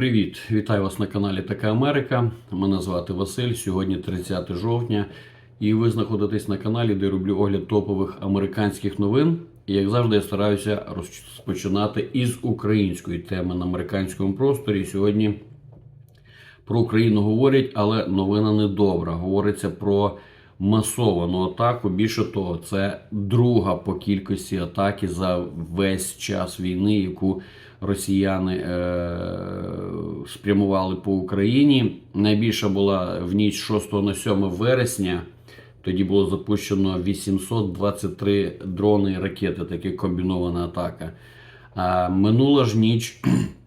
Привіт, вітаю вас на каналі Така Америка. Мене звати Василь. Сьогодні 30 жовтня, і ви знаходитесь на каналі, де роблю огляд топових американських новин. І як завжди, я стараюся розпочинати із української теми на американському просторі. Сьогодні про Україну говорять, але новина не добра. Говориться про масовану атаку. Більше того, це друга по кількості атаки за весь час війни, яку росіяни е- спрямували по Україні. Найбільша була в ніч 6 на 7 вересня. Тоді було запущено 823 дрони і ракети, таке комбінована атака. А минула ж ніч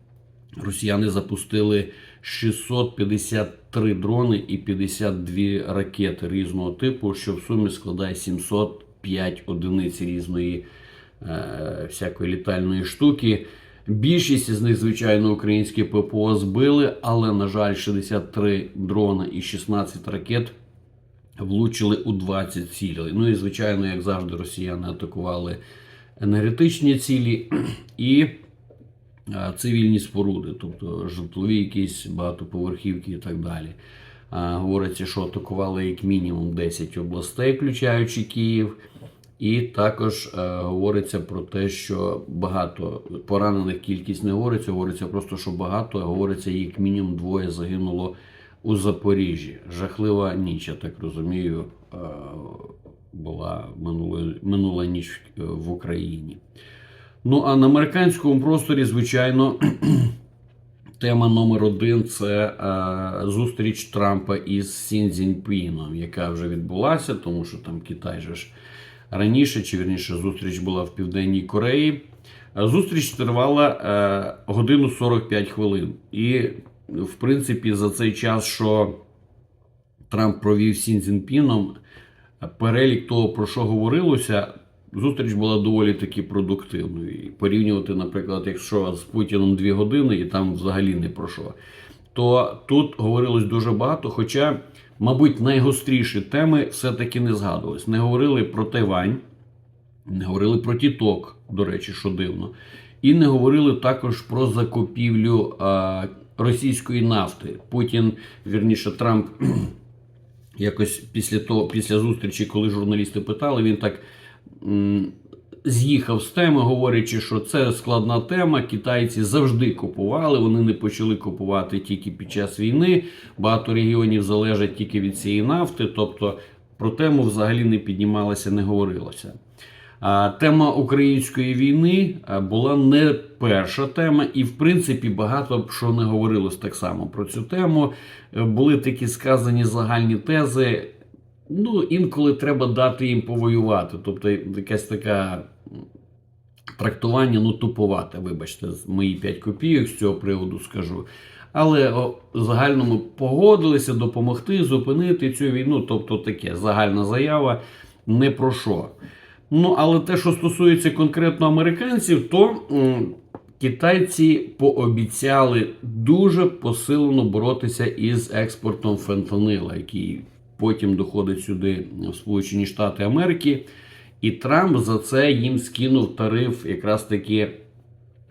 росіяни запустили 653 дрони і 52 ракети різного типу, що в сумі складає 705 одиниць різної е, всякої літальної штуки. Більшість із них, звичайно, українські ППО збили, але, на жаль, 63 дрони і 16 ракет влучили у 20 цілей. Ну і, звичайно, як завжди, росіяни атакували енергетичні цілі і цивільні споруди, тобто житлові якісь багатоповерхівки і так далі. Говориться, що атакували як мінімум 10 областей, включаючи Київ. І також е, говориться про те, що багато поранених кількість не говориться, говориться просто, що багато, а говориться, як мінімум двоє загинуло у Запоріжжі. Жахлива ніч, я так розумію, е, була минула, минула ніч в Україні. Ну а на американському просторі, звичайно, тема номер один це е, зустріч Трампа із Сін Цзіньпіном, яка вже відбулася, тому що там Китай же ж раніше, чи вірніше, зустріч була в Південній Кореї. Е, Зустріч тривала е, годину 45 хвилин. І, в принципі, за цей час, що Трамп провів Сін Цзіньпіном, перелік того, про що говорилося, зустріч була доволі таки продуктивною. І порівнювати, наприклад, якщо з Путіном 2 години і там взагалі не про що, то тут говорилось дуже багато. Хоча, мабуть, найгостріші теми все-таки не згадувались. Не говорили про Тайвань, не говорили про Тіток, до речі, що дивно. І не говорили також про закупівлю а, російської нафти. Путін, вірніше, Трамп якось після того, після зустрічі, коли журналісти питали, він так з'їхав з теми, говорячи, що це складна тема. Китайці завжди купували. Вони не почали купувати тільки під час війни. Багато регіонів залежать тільки від цієї нафти. Тобто про тему взагалі не піднімалося, не говорилося. Тема української війни була не перша тема, і в принципі багато що не говорилось так само про цю тему. Е, Були такі сказані загальні тези. Ну, інколи треба дати їм повоювати. Тобто, якась така трактування, ну, туповате, вибачте, мої 5 копійок з цього приводу скажу. Але о, в загальному погодилися допомогти зупинити цю війну. Тобто таке загальна заява не про що. Ну, але те, що стосується конкретно американців, то м, китайці пообіцяли дуже посилено боротися із експортом фентанила, який потім доходить сюди в Сполучені Штати Америки. І Трамп за це їм скинув тариф якраз таки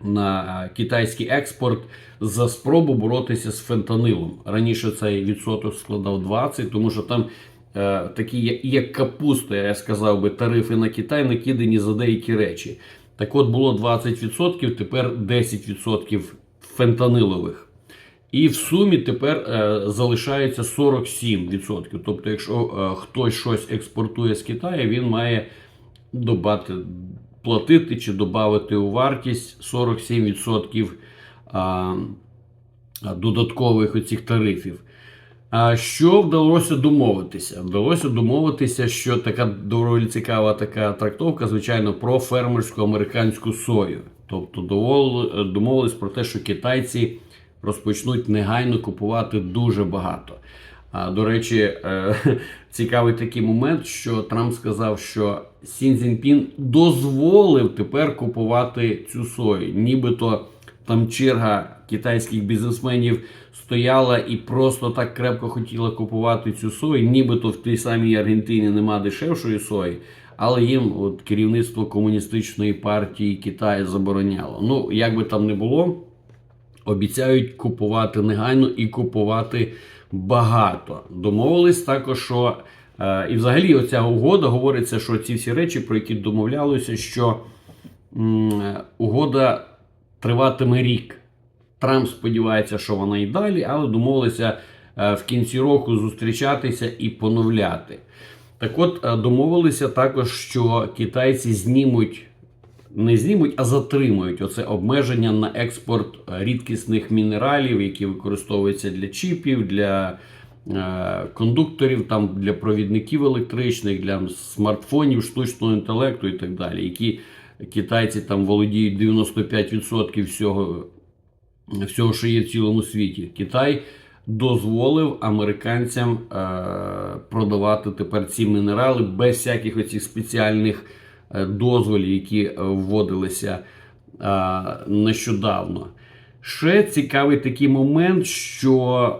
на китайський експорт за спробу боротися з фентанилом. Раніше цей відсоток складав 20, тому що там е, такі як капуста, я сказав би, тарифи на Китай накидані за деякі речі. Так от було 20%, тепер 10% фентанилових. І в сумі тепер е, залишається 47%. Тобто, якщо е, хтось щось експортує з Китаю, він має добати, платити чи додати у вартість 47% а, а, додаткових оцих тарифів. А що вдалося домовитися? Вдалося домовитися, що така доволі цікава така трактовка, звичайно, про фермерську американську сою. Тобто домовились про те, що китайці розпочнуть негайно купувати дуже багато. До речі, е, цікавий такий момент, що Трамп сказав, що Сін Цзіньпін дозволив тепер купувати цю сою. Нібито там черга китайських бізнесменів стояла і просто так крепко хотіла купувати цю сою. Нібито в тій самій Аргентині нема дешевшої сої, але їм от керівництво комуністичної партії Китаю забороняло. Ну, як би там не було. обіцяють купувати негайно і купувати багато. Домовились також, що е, і взагалі оця угода говориться, що ці всі речі, про які домовлялися, що м, угода триватиме рік. Трамп сподівається, що вона і далі, але домовилися е, в кінці року зустрічатися і поновляти. Так от е, домовилися також, що китайці знімуть, не знімуть, а затримують оце обмеження на експорт рідкісних мінералів, які використовуються для чіпів, для е, кондукторів, там, для провідників електричних, для смартфонів, штучного інтелекту і так далі, які китайці там володіють 95% всього всього, що є в цілому світі. Китай дозволив американцям е, продавати тепер ці мінерали без всяких оцих спеціальних дозволів, які е, вводилися е, нещодавно. Ще цікавий такий момент, що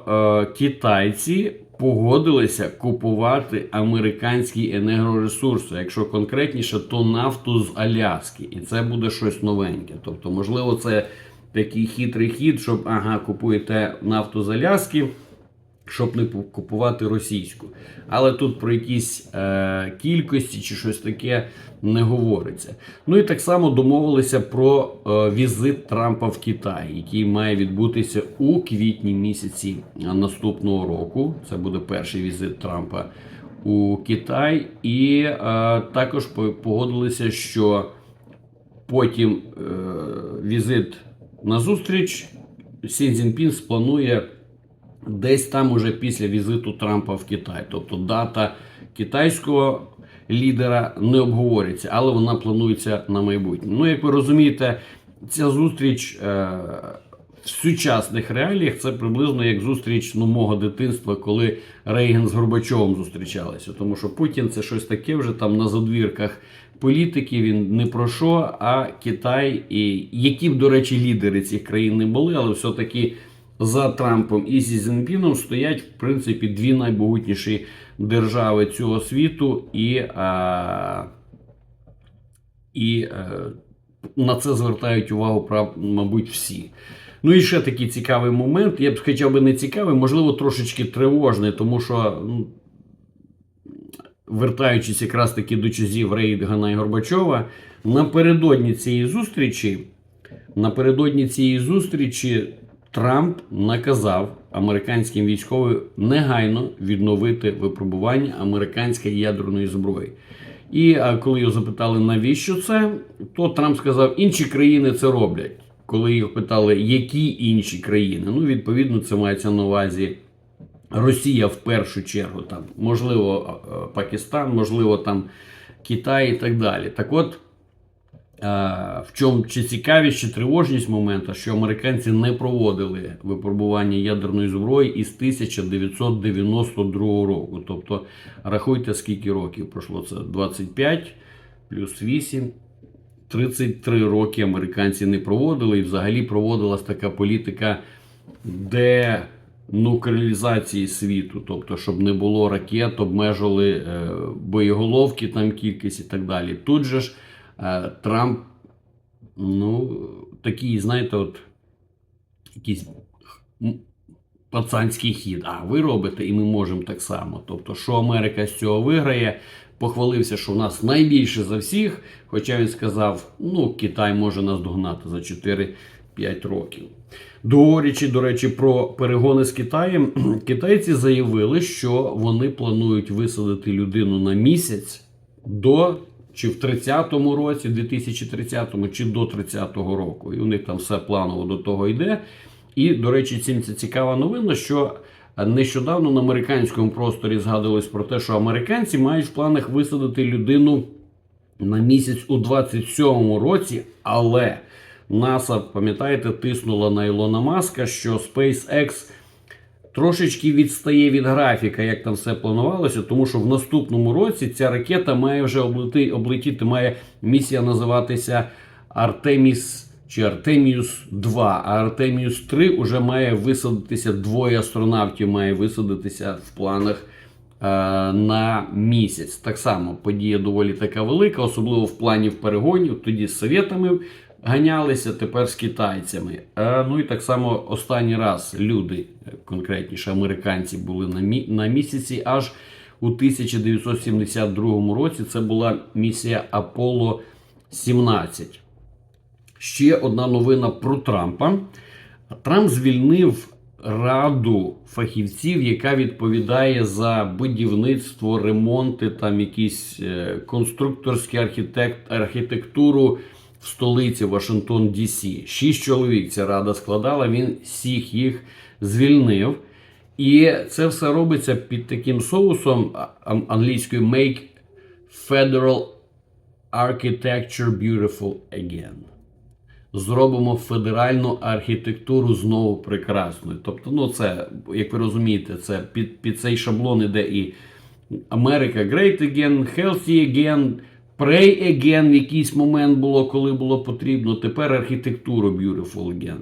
е, китайці погодилися купувати американські енергоресурси, якщо конкретніше, то нафту з Аляски, і це буде щось новеньке. Тобто, можливо, це такий хитрий хід, щоб ага, купуєте нафту з Аляски, щоб не купувати російську. Але тут про якісь е, кількості чи щось таке не говориться. Ну і так само домовилися про е, візит Трампа в Китай, який має відбутися у квітні місяці наступного року. Це буде перший візит Трампа у Китай. І е, також погодилися, що потім е, візит на зустріч Сі Цзіньпін спланує десь там уже після візиту Трампа в Китай. Тобто дата китайського лідера не обговорюється, але вона планується на майбутнє. Ну, як ви розумієте, ця зустріч е, в сучасних реаліях це приблизно як зустріч ну, мого дитинства, коли Рейген з Горбачовим зустрічалися. Тому що Путін це щось таке вже там на задвірках політики. Він не про що, а Китай, і які б, до речі, лідери цих країн не були, але все-таки за Трампом і Зі Зінпіном стоять в принципі дві найбагутніші держави цього світу, і, а, і а, на це звертають увагу, прав, мабуть, всі. Ну і ще такий цікавий момент. Я б хоча б не цікавий, можливо, трошечки тривожний, тому що, ну, вертаючись якраз таки до часів Рейгана і Горбачова, напередодні цієї зустрічі, напередодні цієї зустрічі Трамп наказав американським військовим негайно відновити випробування американської ядерної зброї. І коли його запитали, навіщо це, то Трамп сказав, інші країни це роблять. Коли його питали, які інші країни, ну відповідно, це мається на увазі Росія в першу чергу, там можливо Пакистан, можливо, там Китай і так далі. Так от. В чому чи цікавість, чи тривожність моменту, що американці не проводили випробування ядерної зброї із 1992 року. Тобто, рахуйте, скільки років пройшло це 25 плюс 8, 33 роки американці не проводили. І взагалі проводилась така політика денуклеаризації світу. Тобто, щоб не було ракет, обмежили боєголовки, там кількість і так далі. Тут же ж. Трамп, ну, такий, знаєте, от якийсь пацанський хід. А ви робите, і ми можемо так само. Тобто, що Америка з цього виграє, похвалився, що в нас найбільше за всіх. Хоча він сказав, ну, Китай може нас догнати за 4-5 років. Говорячи, до речі, про перегони з Китаєм, китайці заявили, що вони планують висадити людину на місяць до чи в 30-му році, 2030-му, чи до 30-го року. І у них там все планово до того йде. І, до речі, цим це цікава новина, що нещодавно на американському просторі згадувалось про те, що американці мають в планах висадити людину на місяць у 27-му році, але НАСА, пам'ятаєте, тиснула на Ілона Маска, що SpaceX трошечки відстає від графіка, як там все планувалося, тому що в наступному році ця ракета має вже облети, облетіти, має місія називатися Артеміс чи Артеміус 2. А Артеміус 3 вже має висадитися двоє астронавтів, має висадитися в планах. е, На місяць. Так само подія доволі така велика, особливо в плані перегонів. Тоді з совєтами ганялися тепер з китайцями. Е, ну і так само останній раз люди, конкретніше американці, були на, мі- на місяці аж у 1972 році. Це була місія Аполло 17. Ще одна новина про Трампа. Трамп звільнив раду фахівців, яка відповідає за будівництво, ремонти, там якісь е, конструкторські архітект, архітектуру в столиці Вашингтон Дісі. Шість чоловік ця рада складала. Він всіх їх звільнив. І це все робиться під таким соусом англійською Make Federal Architecture Beautiful Again зробимо федеральну архітектуру знову прекрасною. Тобто, ну це, як ви розумієте, це під, під цей шаблон іде і Америка Great Again, Healthy Again, Pray Again в якийсь момент було, коли було потрібно. Тепер архітектуру Beautiful Again.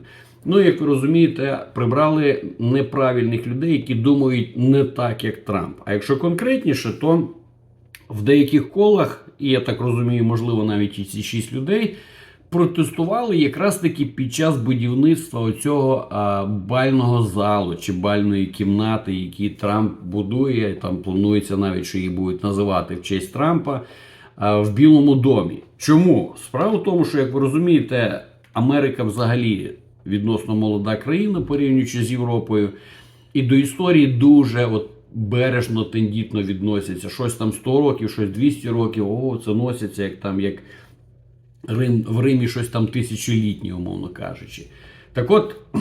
Ну, як ви розумієте, прибрали неправильних людей, які думають не так, як Трамп. А якщо конкретніше, то в деяких колах, і я так розумію, можливо, навіть і ці шість людей протестували якраз таки під час будівництва оцього а, бального залу чи бальної кімнати, які Трамп будує. Там планується навіть, що її будуть називати в честь Трампа в Білому домі. Чому? Справа в тому, що, як ви розумієте, Америка взагалі відносно молода країна, порівнюючи з Європою, і до історії дуже от бережно, тендітно відносяться. Щось там 100 років, щось 200 років. О, це носяться як там як Рим, в Римі щось там тисячолітнє, умовно кажучи. Так от, е,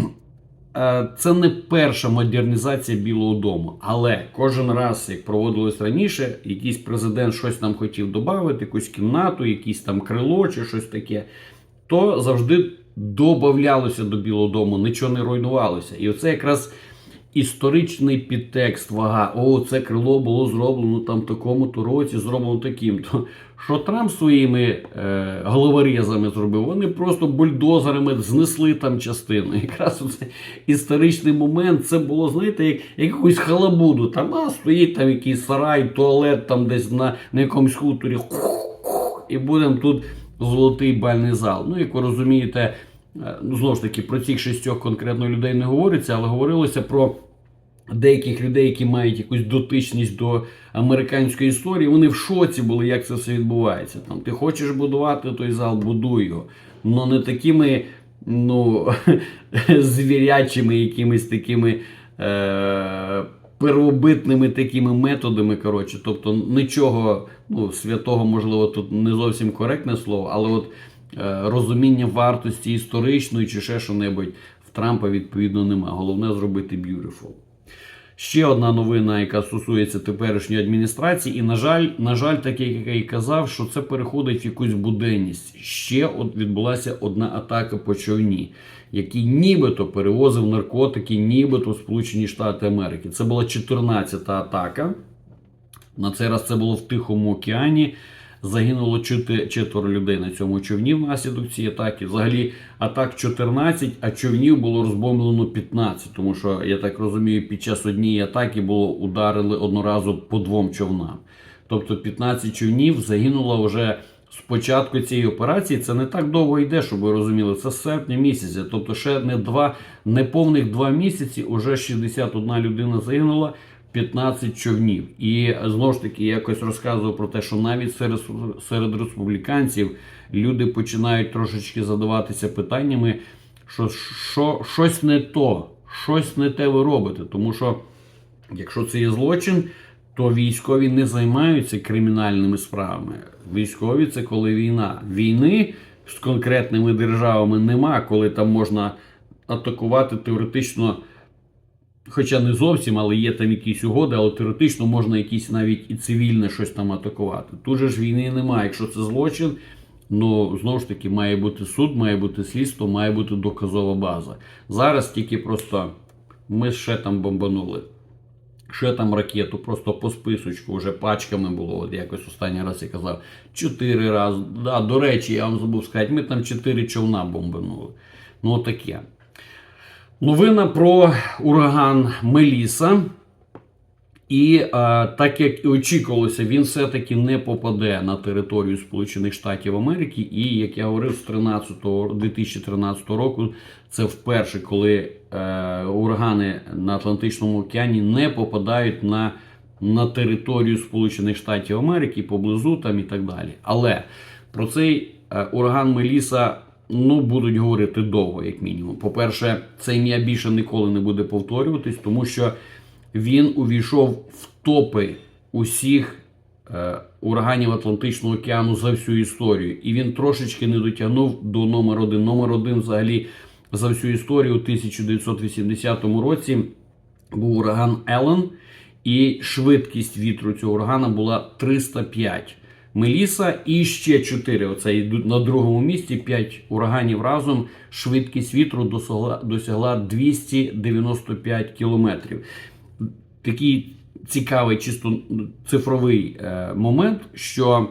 це не перша модернізація Білого Дому. Але кожен раз, як проводилось раніше, якийсь президент щось там хотів додати, якусь кімнату, якийсь там крило чи щось таке, то завжди додавалося до Білого Дому, нічого не руйнувалося. І оце якраз історичний підтекст вага. О, це крило було зроблено там в такому-то році, зроблено таким. То що Трамп своїми е, головорезами зробив, вони просто бульдозерами знесли там частину. Якраз оце історичний момент це було, знаєте, як якусь халабуду. Там а, стоїть там якийсь сарай, туалет там десь на, на якомусь хуторі. І будемо тут золотий бальний зал. Ну, як ви розумієте, е, ну, знову ж таки, про цих шістьох конкретно людей не говориться, але говорилося про деяких людей, які мають якусь дотичність до американської історії. Вони в шоці були, як це все відбувається. Там ти хочеш будувати той зал, будуй його. Ну не такими ну, звірячими якимись такими. Е- Первобитними такими методами, коротше, тобто нічого ну, святого, можливо, тут не зовсім коректне слово, але от е, розуміння вартості історичної чи ще що-небудь в Трампа відповідно нема. Головне зробити beautiful. Ще одна новина, яка стосується теперішньої адміністрації, і на жаль, на жаль, так як я і казав, що це переходить в якусь буденність. Ще от відбулася одна атака по човні, який нібито перевозив наркотики, нібито в Сполучені Штати Америки. Це була 14-та атака. На цей раз це було в Тихому океані. Загинуло четверо людей на цьому човні внаслідок цієї атаки. Взагалі атак 14, а човнів було розбомблено 15. Тому що, я так розумію, під час однієї атаки було ударили одноразу по двом човнам. Тобто 15 човнів загинуло вже з початку цієї операції. Це не так довго йде, щоб ви розуміли. Це серпня місяця. Тобто ще не два, не повних два місяці, уже 61 людина загинула. 15 човнів. І знову ж таки, я якось розказував про те, що навіть серед, серед республіканців люди починають трошечки задаватися питаннями, що, що щось не то, щось не те ви робите. Тому що, якщо це є злочин, то військові не займаються кримінальними справами. Військові це коли війна. Війни з конкретними державами нема, коли там можна атакувати теоретично. Хоча не зовсім, але є там якісь угоди, але теоретично можна якісь навіть і цивільне щось там атакувати. Тут же ж війни немає. Якщо це злочин, ну знову ж таки має бути суд, має бути слідство, має бути доказова база. Зараз тільки просто ми ще там бомбанули. Ще там ракету, просто по списочку, вже пачками було. От якось останній раз я казав, чотири рази. Да, до речі, я вам забув сказати, ми там чотири човна бомбанули. Ну, таке. Новина про ураган Меліса. І е, так як і очікувалося, він все-таки не попаде на територію Сполучених Штатів Америки. І як я говорив, з 13 2013 року це вперше, коли е, урагани на Атлантичному океані не попадають на, на територію Сполучених Штатів Америки поблизу там і так далі. Але про цей е, ураган Меліса ну будуть говорити довго, як мінімум. По-перше, це ім'я більше ніколи не буде повторюватись, тому що він увійшов в топи усіх е, ураганів Атлантичного океану за всю історію. І він трошечки не дотягнув до номер один. Номер один взагалі за всю історію у 1980 році був ураган Елен, і швидкість вітру цього урагана була 305. Меліса і ще 4. Оце йдуть на другому місці 5 ураганів разом. Швидкість вітру досягла, досягла 295 кілометрів. Такий цікавий, чисто цифровий е, момент, що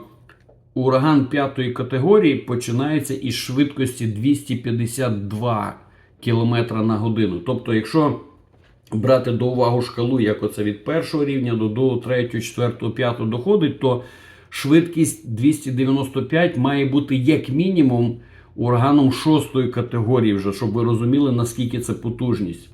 ураган п'ятої категорії починається із швидкості 252 км на годину. Тобто, якщо брати до уваги шкалу, як оце від першого рівня до другого, третього, четвертого, п'ятого доходить, то швидкість 295 має бути як мінімум ураганом шостої категорії, вже, щоб ви розуміли, наскільки це потужність.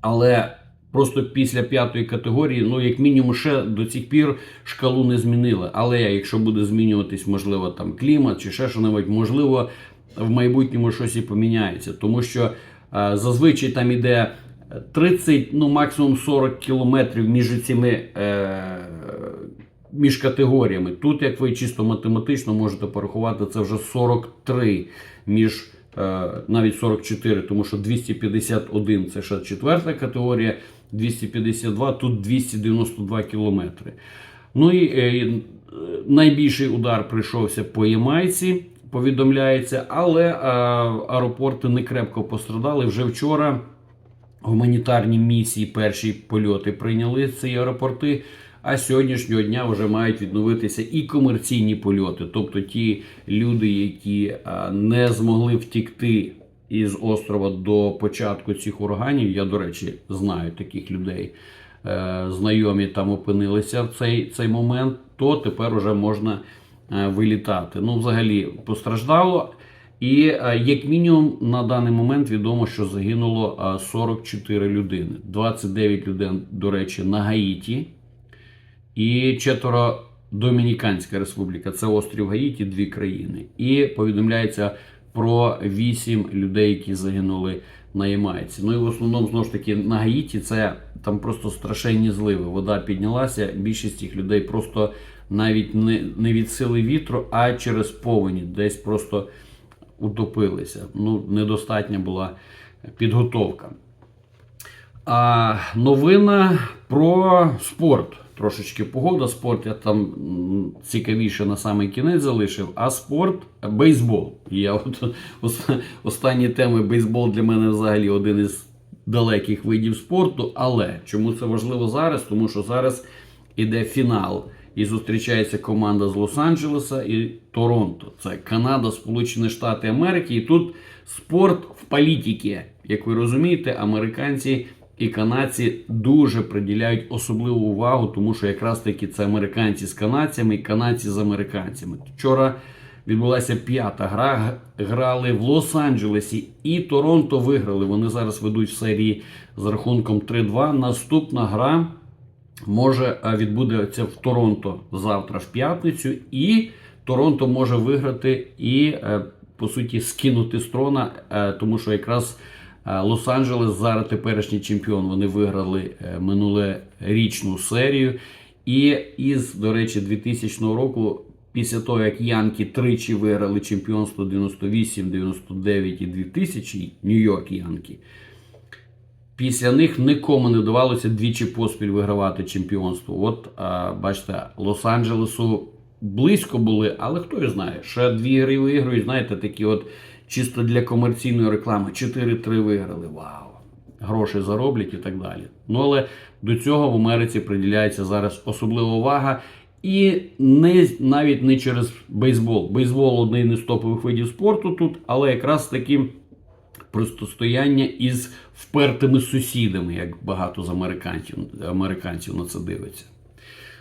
Але просто після п'ятої категорії, ну, як мінімум, ще до цих пір шкалу не змінили. Але якщо буде змінюватись, можливо, там клімат чи ще що-небудь, можливо, в майбутньому щось і поміняється. Тому що е, зазвичай там іде 30, ну максимум 40 кілометрів між цими. Е, між категоріями. Тут, як ви чисто математично можете порахувати, це вже 43 між е, навіть 44, тому що 251 це ще четверта категорія, 252, тут 292 кілометри. Ну і е, найбільший удар прийшовся по Ямайці, повідомляється, але е, аеропорти не крепко пострадали. Вже вчора гуманітарні місії перші польоти прийняли ці аеропорти. А з сьогоднішнього дня вже мають відновитися і комерційні польоти, тобто ті люди, які не змогли втікти із острова до початку цих ураганів. Я, до речі, знаю таких людей. е, Знайомі там опинилися в цей цей момент, то тепер вже можна е, вилітати. Ну, взагалі, постраждало. І е, як мінімум на даний момент відомо, що загинуло е, 44 людини. 29 людей, до речі, на Гаїті. І четверо Домініканська Республіка, це острів Гаїті, дві країни. І повідомляється про вісім людей, які загинули на Ямайці. Ну і в основному знову ж таки на Гаїті це там просто страшенні зливи. Вода піднялася. Більшість цих людей просто навіть не, не від сили вітру, а через повені десь просто утопилися. Ну, недостатня була підготовка. А новина про спорт. Трошечки погода, спорт я там цікавіше на самий кінець залишив, а спорт бейсбол. Я от останні теми бейсбол для мене взагалі один із далеких видів спорту. Але чому це важливо зараз? Тому що зараз іде фінал. І зустрічається команда з Лос-Анджелеса і Торонто. Це Канада, Сполучені Штати Америки. І тут спорт в політиці. Як ви розумієте, американці і канадці дуже приділяють особливу увагу, тому що якраз таки це американці з канадцями і канадці з американцями. Вчора відбулася п'ята гра. Грали в Лос-Анджелесі і Торонто виграли. Вони зараз ведуть в серії з рахунком 3-2. Наступна гра може е, відбудеться в Торонто завтра в п'ятницю, і Торонто може виграти і, е, по суті, скинути з трона, е, тому що якраз Лос-Анджелес зараз теперішній чемпіон. Вони виграли е, минулорічну серію. І із, до речі, 2000 року. Після того, як Янки тричі виграли чемпіонство 98, 99 і 2000, Нью-Йорк Янки, Після них нікому не вдавалося двічі поспіль вигравати чемпіонство. От, а, бачите, Лос-Анджелесу близько були, але хто його знає, ще дві гри виграють, знаєте, такі от чисто для комерційної реклами. 4-3 виграли. Вау! Гроші зароблять і так далі. Ну але до цього в Америці приділяється зараз особлива увага. І не навіть не через бейсбол. Бейсбол один із топових видів спорту тут, але якраз таки протистояння із впертими сусідами, як багато з американців, американців на це дивиться.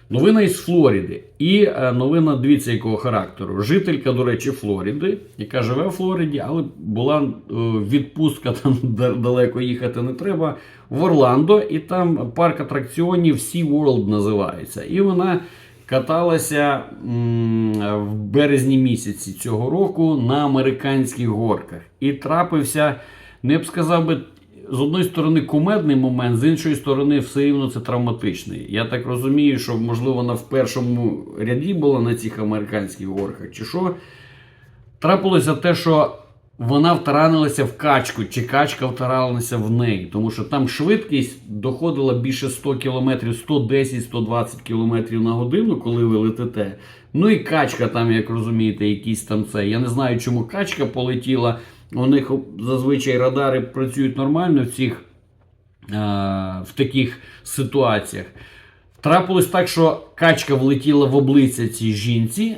Новина із Флориди. І е, новина, дивіться, якого характеру. Жителька, до речі, Флориди, яка живе в Флориді, але була е, відпустка, там далеко їхати не треба. В Орландо, і там парк атракціонів SeaWorld називається. І вона каталася в березні місяці цього року на американських горках. І трапився, не б сказав би, з одної сторони кумедний момент, з іншої сторони, все рівно це травматичний. Я так розумію, що можливо вона в першому ряді була на цих американських горках, чи що. Трапилося те, що вона втаранилася в качку, чи качка втаранилася в неї, тому що там швидкість доходила більше 100 км, 110-120 км на годину, коли ви летите. Ну і качка там, як розумієте, якісь там це. Я не знаю, чому качка полетіла. У них зазвичай радари працюють нормально в цих е, в таких ситуаціях. Трапилось так, що качка влетіла в обличчя цій жінці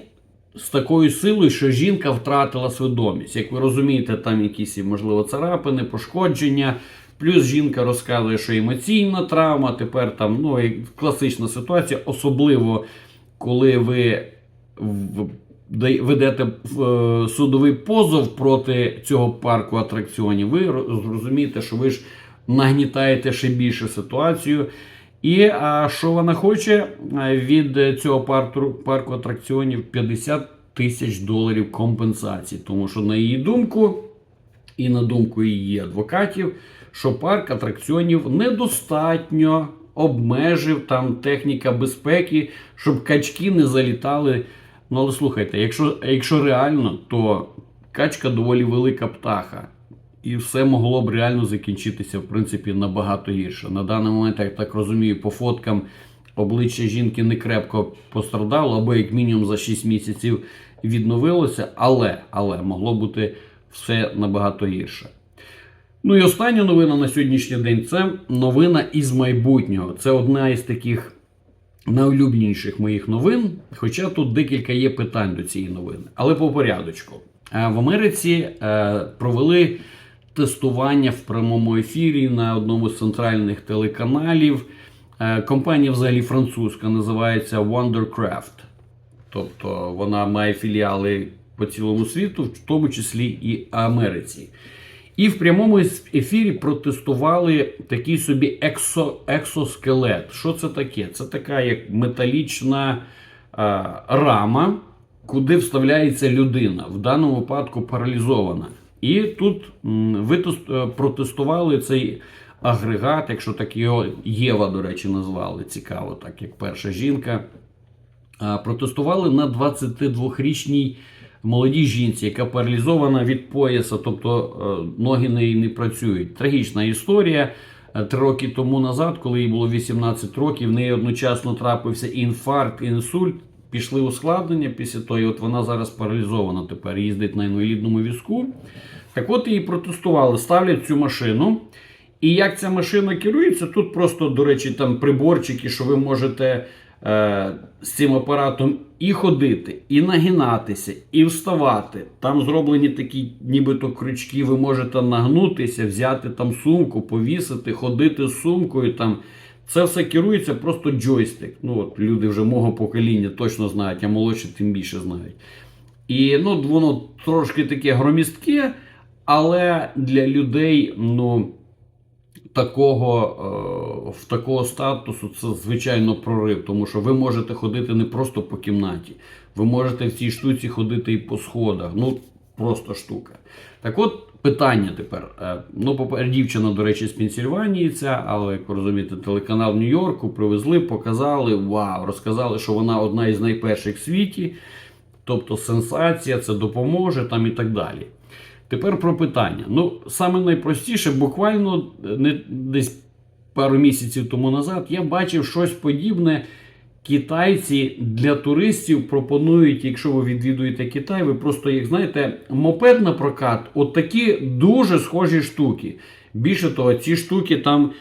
з такою силою, що жінка втратила свідомість. Як ви розумієте, там якісь, можливо, царапини, пошкодження. Плюс жінка розказує, що емоційна травма. Тепер там ну, класична ситуація, особливо коли ви ведете е, судовий позов проти цього парку атракціонів, ви зрозумієте, що ви ж нагнітаєте ще більше ситуацію. І а, що вона хоче від е, цього парку, парку атракціонів 50 тисяч доларів компенсації. Тому що, на її думку, і на думку її адвокатів, що парк атракціонів недостатньо обмежив там техніка безпеки, щоб качки не залітали. Ну, але слухайте, якщо, якщо реально, то качка доволі велика птаха. І все могло б реально закінчитися, в принципі, набагато гірше. На даний момент, я так розумію, по фоткам обличчя жінки не крепко пострадало, або як мінімум за 6 місяців відновилося, але, але могло бути все набагато гірше. Ну і остання новина на сьогоднішній день це новина із майбутнього. Це одна із таких найулюбленіших моїх новин. Хоча тут декілька є питань до цієї новини. Але по порядочку. Е, В Америці е, провели тестування в прямому ефірі на одному з центральних телеканалів. Е, Компанія взагалі французька називається Wondercraft. Тобто вона має філіали по цілому світу, в тому числі і Америці. І в прямому ефірі протестували такий собі ексо, ексоскелет. Що це таке? Це така як металічна а, рама, куди вставляється людина, в даному випадку паралізована. І тут витес- е, протестували цей агрегат, якщо так його Єва, до речі, назвали. Цікаво, так як перша жінка. Протестували на 22-річній молодій жінці, яка паралізована від пояса, тобто е, ноги неї не працюють. Трагічна історія. Е, Три роки тому назад, коли їй було 18 років, в неї одночасно трапився інфаркт, інсульт. Пішли ускладнення після того, і от вона зараз паралізована. Тепер їздить на інвалідному візку. Так от її протестували, ставлять цю машину. І як ця машина керується, тут просто, до речі, там приборчики, що ви можете з цим апаратом і ходити, і нагинатися, і вставати. Там зроблені такі, нібито крючки, ви можете нагнутися, взяти там сумку, повісити, ходити з сумкою. Там. Це все керується просто джойстик. Ну, от люди вже мого покоління точно знають, а молодші тим більше знають. І ну, воно трошки таке громістке, але для людей, ну такого, е, в такого статусу це звичайно прорив, тому що ви можете ходити не просто по кімнаті, ви можете в цій штуці ходити і по сходах. Ну, просто штука. Так от питання тепер. Е, Ну, дівчина, до речі, з Пенсільванії ця, але як розумієте, телеканал Нью-Йорку привезли, показали, вау, розказали, що вона одна із найперших в світі. Тобто сенсація, це допоможе там і так далі. Тепер про питання. Ну, саме найпростіше, буквально е, не десь пару місяців тому назад я бачив щось подібне. Китайці для туристів пропонують, якщо ви відвідуєте Китай, ви просто їх знаєте, мопед на прокат, от такі дуже схожі штуки. Більше того, ці штуки там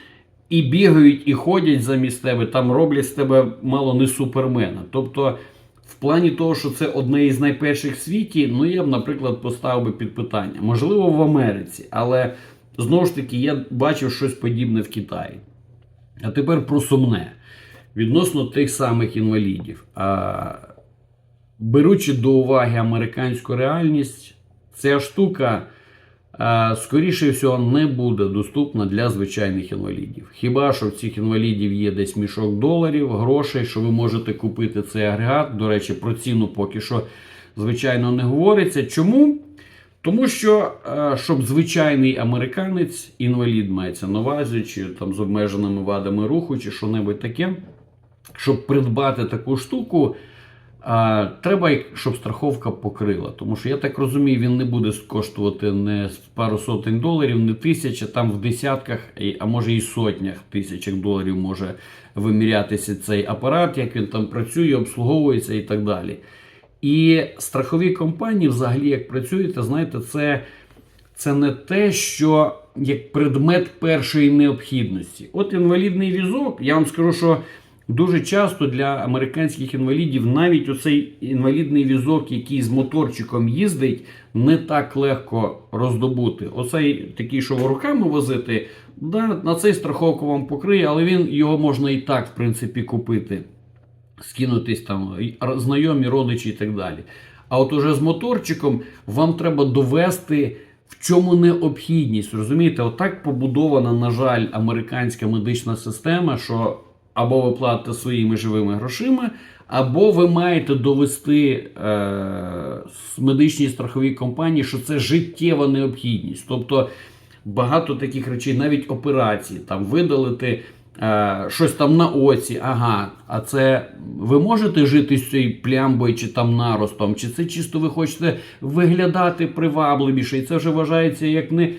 і бігають, і ходять замість тебе, там роблять з тебе мало не супермена. Тобто в плані того, що це одне із найперших в світі, ну я б, наприклад, поставив би під питання. Можливо, в Америці, але знову ж таки я бачив щось подібне в Китаї. А тепер про сумне. Відносно тих самих інвалідів. А, беручи до уваги американську реальність, ця штука, скоріше всього, не буде доступна для звичайних інвалідів. Хіба що в цих інвалідів є десь мішок доларів, грошей, що ви можете купити цей агрегат. До речі, про ціну поки що, звичайно, не говориться. Чому? Тому що, е, щоб звичайний американець, інвалід мається на увазі, чи там з обмеженими вадами руху, чи що-небудь таке, щоб придбати таку штуку, е, треба, щоб страховка покрила. Тому що я так розумію, він не буде коштувати не пару сотень доларів, не тисяча, там в десятках, а може і сотнях тисячах доларів може вимірятися цей апарат, як він там працює, обслуговується і так далі. І страхові компанії, взагалі, як працюєте, знаєте, це, це не те, що як предмет першої необхідності. От інвалідний візок, я вам скажу, що дуже часто для американських інвалідів навіть оцей інвалідний візок, який з моторчиком їздить, не так легко роздобути. Оцей такий, що руками возити, да, на цей страховку вам покриє, але він його можна і так, в принципі, купити скинутись там знайомі, родичі і так далі. А от уже з моторчиком вам треба довести, в чому необхідність. Розумієте, отак побудована, на жаль, американська медична система, що або ви платите своїми живими грошима, або ви маєте довести е, медичній страховій компанії, що це життєва необхідність. Тобто багато таких речей, навіть операції, там видалити е, щось там на оці. Ага, а це ви можете жити з цією плямбою чи там наростом, чи це чисто ви хочете виглядати привабливіше, і це вже вважається як не.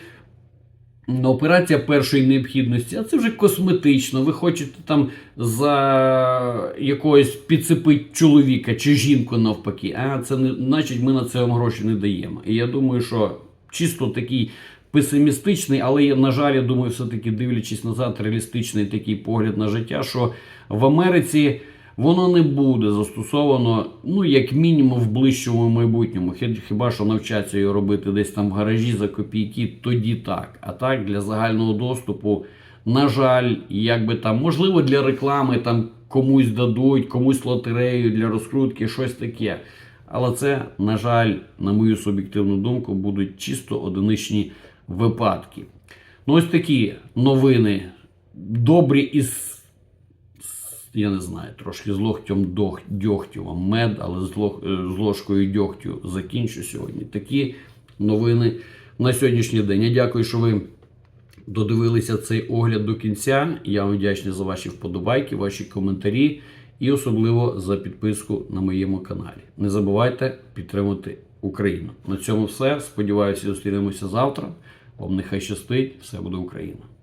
Ну, Операція першої необхідності, а це вже косметично. Ви хочете там за якогось підцепити чоловіка чи жінку навпаки. А це не значить, ми на це вам гроші не даємо. І я думаю, що чисто такий песимістичний, але на жаль, я думаю, все-таки дивлячись назад, реалістичний такий погляд на життя, що в Америці воно не буде застосовано, ну, як мінімум, в ближчому майбутньому. Хіба що навчаться його робити десь там в гаражі за копійки, тоді так. А так, для загального доступу, на жаль, як би там, можливо, для реклами там комусь дадуть, комусь лотерею для розкрутки, щось таке. Але це, на жаль, на мою суб'єктивну думку, будуть чисто одиничні випадки. Ну, ось такі новини. Добрі із, я не знаю, трошки з локтем дьогтю вам мед, але з, лох, е, з ложкою дьогтю закінчу сьогодні. Такі новини на сьогоднішній день. Я дякую, що ви додивилися цей огляд до кінця. Я вам вдячний за ваші вподобайки, ваші коментарі і особливо за підписку на моєму каналі. Не забувайте підтримати Україну. На цьому все. Сподіваюся, зустрінемося завтра. Вам нехай щастить, все буде Україна.